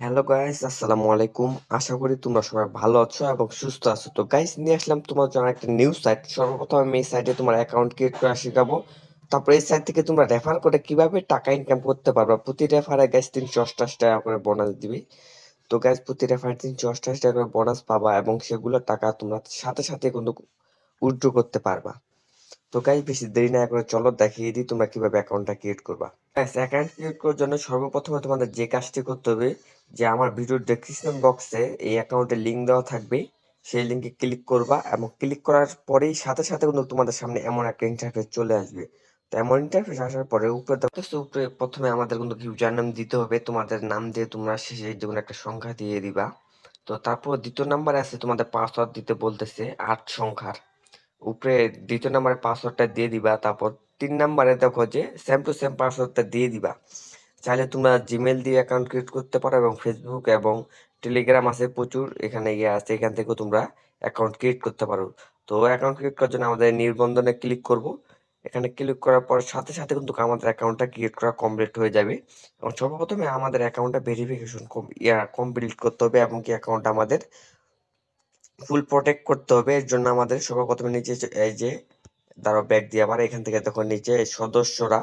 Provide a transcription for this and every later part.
Hello guys, আসসালামু আলাইকুম। আশা করি তোমরা সবাই ভালো আছো এবং সুস্থ আছো। তো গাইস, নিয়ে আসলাম তোমার জন্য একটা নিউজ সাইট। সর্বপ্রথম আমি এই সাইটে তোমার অ্যাকাউন্ট ক্রিয়েট করা শেখাবো তারপর এই সাইট থেকে তোমরা রেফার করে কীভাবে টাকা ইনকাম করতে পারবা। প্রতি রেফারে গাইস তিনশো অষ্টাশি টাকা করে বোনাস দিবে। তো গাইস, প্রতি রেফারে তিনশো অষ্টাশি টাকা করে বোনাস পাবা এবং সেগুলো টাকা তোমরা সাথে সাথে কিন্তু উইথড্র করতে পারবা। তো গাইস বেশি দেরি না করে চলো দেখিয়ে দিই তোমরা কীভাবে অ্যাকাউন্টটা ক্রিয়েট করবা। গাইস অ্যাকাউন্ট ক্রিয়েট করার জন্য সর্বপ্রথমে তোমাদের যে কাজটি করতে হবে, যে আমার ভিডিওর ডেসক্রিপশন বক্সে এই অ্যাকাউন্টের লিঙ্ক দেওয়া থাকবে, সেই লিঙ্কে ক্লিক করবা এবং ক্লিক করার পরেই সাথে সাথে কিন্তু তোমাদের সামনে এমন একটা ইন্টারফেস চলে আসবে। তো এমন ইন্টারফেস আসার পরে উপরে উপরে প্রথমে আমাদের কিন্তু ইউজার নাম দিতে হবে, তোমাদের নাম দিয়ে তোমরা শেষে যেমন একটা সংখ্যা দিয়ে দিবা। তো তারপর দ্বিতীয় নাম্বার আছে, তোমাদের পাসওয়ার্ড দিতে বলতেছে আট সংখ্যার। উপরে দ্বিতীয় নাম্বারে পাসওয়ার্ডটা দিয়ে দিবা, তারপর তিন নাম্বারে দেখো যে সেম টু সেম পাসওয়ার্ডটা দিয়ে দিবা। চাইলে তোমরা জিমেল দিয়ে অ্যাকাউন্ট ক্রিয়েট করতে পারো এবং ফেসবুক এবং টেলিগ্রাম আছে প্রচুর, এখানে ইয়ে আছে, এখান থেকেও তোমরা অ্যাকাউন্ট ক্রিয়েট করতে পারো। তো অ্যাকাউন্ট ক্রিয়েট করার জন্য আমাদের নির্বন্ধনে ক্লিক করব। এখানে ক্লিক করার পর সাথে সাথে কিন্তু আমাদের অ্যাকাউন্টটা ক্রিয়েট করা কমপ্লিট হয়ে যাবে। এবং সর্বপ্রথমে আমাদের অ্যাকাউন্টটা ভেরিফিকেশন ইয়া কমপ্লিট করতে হবে এবং কি অ্যাকাউন্ট আমাদের ফুল প্রোটেক্ট করতে হবে। এর জন্য আমাদের সর্বপ্রথমে নিচে এই যে দাঁড়ো ব্যাগ দিয়ে আবার এখান থেকে দেখো নিচে সদস্যরা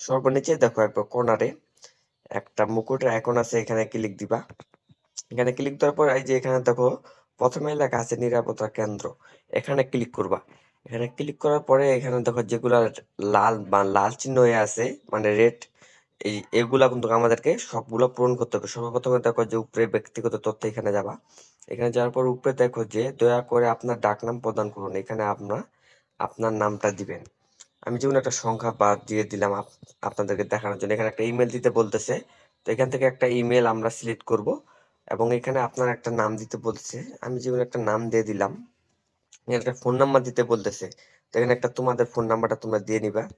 সর্বনিচে দেখো একবার কর্নারে একটা মুকুটের আইকন আছে, এখানে ক্লিক দিবা। এখানে ক্লিক দেওয়ার পর এই যে এখানে দেখো প্রথমে লেখা আছে নিরাপত্তা কেন্দ্র। এখানে ক্লিক করবা। এখানে ক্লিক করার পরে এখানে দেখো যেগুলা লাল বা লাল চিহ্ন হয়ে আছে মানে রেড এই, এগুলা কিন্তু আমাদেরকে সবগুলো পূরণ করতে হবে। সর্বপ্রথমে দেখো যে উপরে ব্যক্তিগত তথ্য এখানে যাবা। এখানে যাওয়ার পর উপরে দেখো যে দয়া করে আপনার ডাকনাম প্রদান করুন। এখানে আপনার আপনার নামটা দিবেন। আমি যেমন একটা সংখ্যা বাদ দিয়ে দিলাম আপ- আপনাদেরকে দেখানোর জন্য। এখানে একটা ইমেল দিতে বলতেছে। তো এখান থেকে একটা ইমেল আমরা সিলেক্ট করব এবং এখানে আপনার একটা নাম দিতে বলতেছে। আমি যেমন একটা নাম দিয়ে দিলাম, এখানে একটা ফোন নাম্বার দিতে বলতেছে। তো এখানে একটা তোমাদের ফোন নাম্বারটা তোমরা দিয়ে নিবা।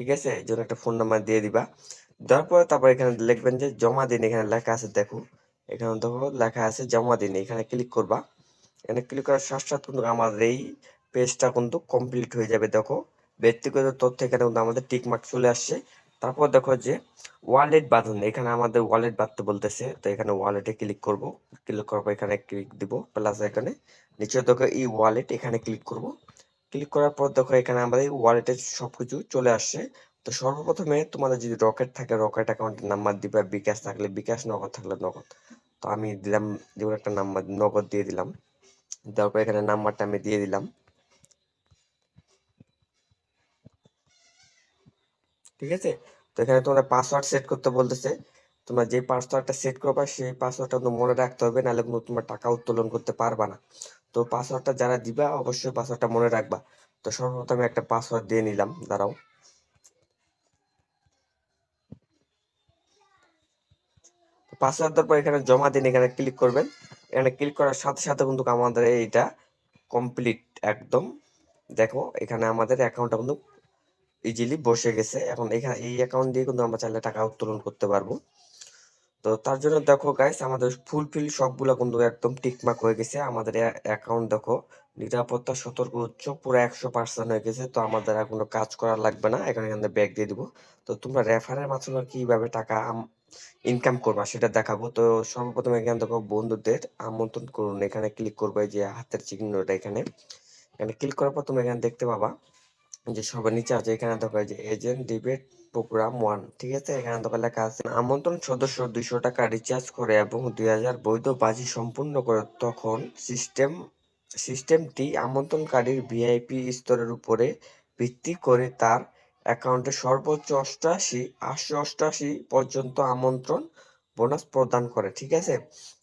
ঠিক আছে? এই জন্য একটা ফোন নাম্বার দিয়ে দিবা। দেওয়ার পরে তারপর এখানে লিখবেন যে জমা দিন, এখানে লেখা আছে দেখো। এখানে দেখো লেখা আছে জমা দিন, এখানে ক্লিক করবা। এখানে ক্লিক করার সাথে সাথে কিন্তু আমাদের এই পেজটা কিন্তু কমপ্লিট হয়ে যাবে, দেখো। ব্যক্তিগত তথ্য এখানে কিন্তু আমাদের টিক মার্ক চলে আসছে। তারপর দেখো যে ওয়ালেট বাঁধুন, এখানে আমাদের ওয়ালেট বাঁধতে বলতেছে। তো এখানে ওয়ালেটে ক্লিক করব। ক্লিক করার পর এখানে ক্লিক দিব প্লাস এখানে। নিচে দেখো এই ওয়ালেট এখানে ক্লিক করব। ক্লিক করার পর দেখো এখানে আমাদের ওয়ালেটে সবকিছু চলে আসছে। তো সর্বপ্রথমে তোমাদের যদি রকেট থাকে রকেট অ্যাকাউন্টের নাম্বার দিবা, বিকাশ থাকলে বিকাশ, নগদ থাকলে নগদ। তো আমি দিলাম যেমন একটা নাম্বার নগদ দিয়ে দিলাম। দেওয়ার পর এখানে নাম্বারটা আমি দিয়ে দিলাম। ঠিক আছে? তো এখানে তোমরা পাসওয়ার্ড সেট করতে বলতেছে। তোমরা যে পাসওয়ার্ডটা সেট করবা, সেই পাসওয়ার্ডটা মনে রাখতে হবে, নাহলে কিন্তু তোমরা টাকা উত্তোলন করতে পারবা না। তো পাসওয়ার্ডটা যারা দিবা, অবশ্যই পাসওয়ার্ডটা মনে রাখবা। তো সর্বপ্রথমে একটা পাসওয়ার্ড দিয়ে নিলাম, দাঁড়াও। পাসওয়ার্ড দেওয়ার পর এখানে জমা দিন, এখানে ক্লিক করবেন। এখানে ক্লিক করার সাথে সাথে কিন্তু আমাদের এইটা কমপ্লিট একদম। দেখো, এখানে আমাদের অ্যাকাউন্টটা কিন্তু ইজিলি বসে গেছে। এখন এখানে এই অ্যাকাউন্ট দিয়ে কিন্তু আমরা চাইলে টাকা উত্তোলন করতে পারব। তো তার জন্য দেখো গাইস আমাদের ফুলফিল সবগুলো কিন্তু একদম টিকমাক হয়ে গেছে। আমাদের অ্যাকাউন্ট দেখো, নিরাপত্তা, সতর্ক উচ্চ, পুরো একশো পার্সেন্ট হয়ে গেছে। তো আমাদের আর কোনো কাজ করা লাগবে না, এখানে এখানে ব্যাগ দিয়ে দিব। তো তোমরা রেফারের মাধ্যমে কীভাবে টাকা ইনকাম করবা সেটা দেখাবো। তো সর্বপ্রথম এখানে দেখো, বন্ধুদের আমন্ত্রণ করুন। এখানে ক্লিক করবে যে হাতের চিহ্নটা এখানে। এখানে ক্লিক করার পর তুমি এখানে দেখতে পাবা যে সবার নিচে আছে, এখানে দেখো যে এজেন্ট ডিবেট প্রোগ্রাম ওয়ান ঠিক আছে? এখানে দেখো লেখা আছে, আমন্ত্রণ সদস্য দুইশো টাকা রিচার্জ করে এবং দুই হাজার বৈধ বাজি সম্পূর্ণ করে। তখন সিস্টেম সিস্টেমটি আমন্ত্রণকারীর ভিআইপি স্তরের উপরে ভিত্তি করে তার অ্যাকাউন্টে সর্বোচ্চ অষ্টাশি আটশো অষ্টাশি পর্যন্ত আমন্ত্রণ বোনাস প্রদান করে, ঠিক আছে?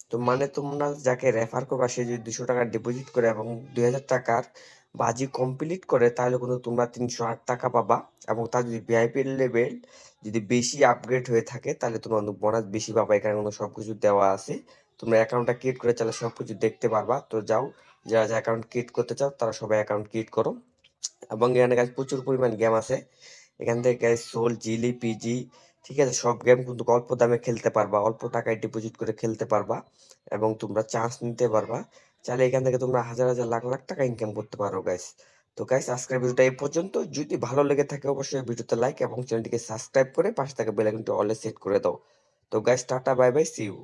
তো মানে তোমরা যাকে রেফার করবা, সে যদি দুশো টাকা ডিপোজিট করে এবং দুই হাজার টাকার বাজি কমপ্লিট করে, তাহলে কিন্তু তোমরা তিনশো আট টাকা পাবা। এবং তার যদি ভিআইপি লেভেল যদি বেশি আপগ্রেড হয়ে থাকে, তাহলে তোমরা বোনাস বেশি পাবা। এখানে কিন্তু সব কিছু দেওয়া আছে। তোমরা অ্যাকাউন্টটা ক্রিয়েট করে চাইলে সবকিছু দেখতে পারবা। তো যাও, যারা যারা অ্যাকাউন্ট ক্রিয়েট করতে চাও, তারা সবাই অ্যাকাউন্ট ক্রিয়েট করো। এবং এখানে গাছ প্রচুর পরিমাণ গেম আছে। এখান থেকে গাছ সোল জিলি পিজি ঠিক আছে? সব গেম কিন্তু অল্প দামে খেলতে পারবা। অল্প টাকায় ডিপোজিট করে খেলতে পারবা। এবং তোমরা চান্স নিতে পারবা। চাইলে এখান থেকে তোমরা হাজার হাজার, লাখ লাখ টাকা ইনকাম করতে পারো গাইস তো গাইস আজকের ভিডিওটা এই পর্যন্ত। যদি ভালো লেগে থাকে, অবশ্যই ভিডিওতে লাইক এবং চ্যানেলটিকে সাবস্ক্রাইব করে পাশে থাকা বেল আইকনটি অলে সেট করে দাও। তো guys tata bye bye see you